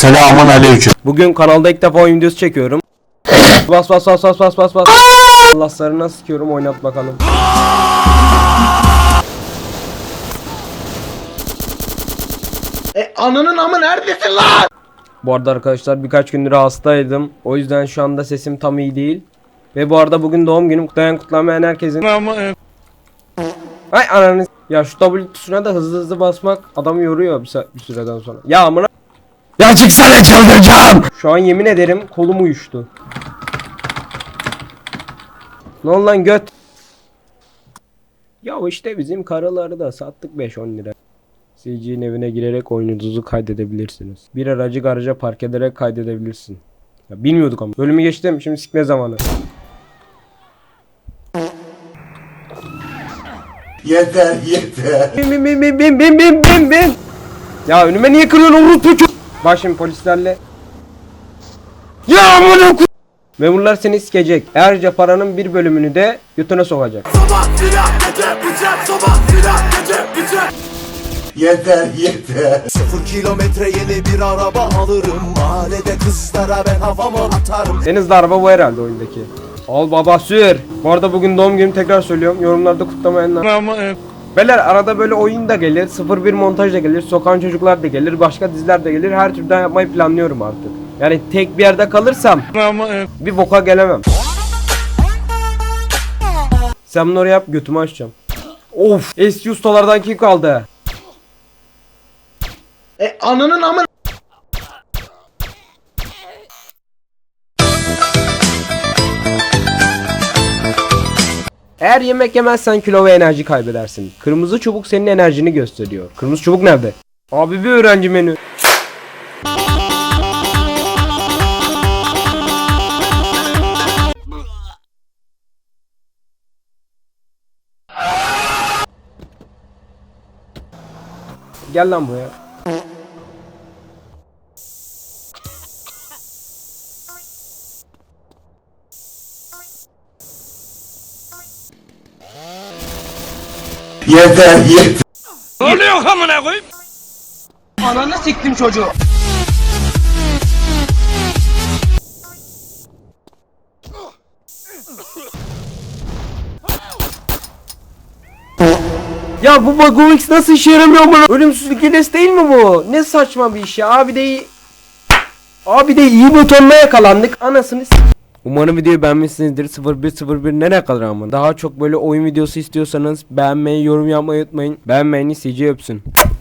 Selamun aleyküm. Bugün kanalda ilk defa oyun videosu çekiyorum. Bas bas bas bas bas bas bas. Allah'larına sıkıyorum oynat bakalım. E ananın amı neredesin lan? Bu arada arkadaşlar birkaç gündür hastaydım. O yüzden şu anda sesim tam iyi değil. Ve bu arada bugün doğum günüm. Kutlayan kutlamayan herkesin. Ay ananı. Ya şu W tuşuna da hızlı hızlı basmak adamı yoruyor bir, bir süreden sonra. Ya amına. Ya çıksana çıldıracağım. Şu an yemin ederim kolum uyuştu. Ne oldu lan göt? Ya işte bizim karaları da sattık 5-10 lira. CG'nin evine girerek oyununuzu kaydedebilirsiniz. Bir aracı garaja park ederek kaydedebilirsin. Ya bilmiyorduk ama. Bölümü geçtim şimdi sikme zamanı. Yeter yeter. Bin bin bin bin bin bin bin bin. Ya önüme niye kırıyorsun Urut Bak şimdi polislerle. Ya amına ku- Memurlar seni sikecek. Ayrıca paranın bir bölümünü de götüne sokacak. Yeter yeter. Sıfır kilometre yeni bir araba alırım Mahallede kızlara ben havamı atarım Denizli araba bu herhalde oyundaki. Al baba sür. Bu arada bugün doğum günüm tekrar söylüyorum. Yorumlarda kutlamayanlar. Beyler arada böyle oyun da gelir, 01 montaj da gelir, sokağın çocuklar da gelir, başka diziler de gelir. Her türden yapmayı planlıyorum artık. Yani tek bir yerde kalırsam bir boka gelemem. Sen bunu oraya yap götümü açacağım. Of eski ustalardan kim kaldı? E ananın amı Eğer yemek yemezsen kilo ve enerji kaybedersin. Kırmızı çubuk senin enerjini gösteriyor. Kırmızı çubuk nerede? Abi bir öğrenci menü. Gel lan buraya. Yeter yeter. Ananı siktim çocuğu. Ya bu Bagomix nasıl işe yaramıyor bana? Ölümsüzlük hilesi değil mi bu? Ne saçma bir iş ya. Abi de iyi... Abi de iyi butonla yakalandık. Anasını s- Umarım videoyu beğenmişsinizdir. 0101 nereye kadar ama? Daha çok böyle oyun videosu istiyorsanız beğenmeyi, yorum yapmayı unutmayın. Beğenmeyeni CC öpsün.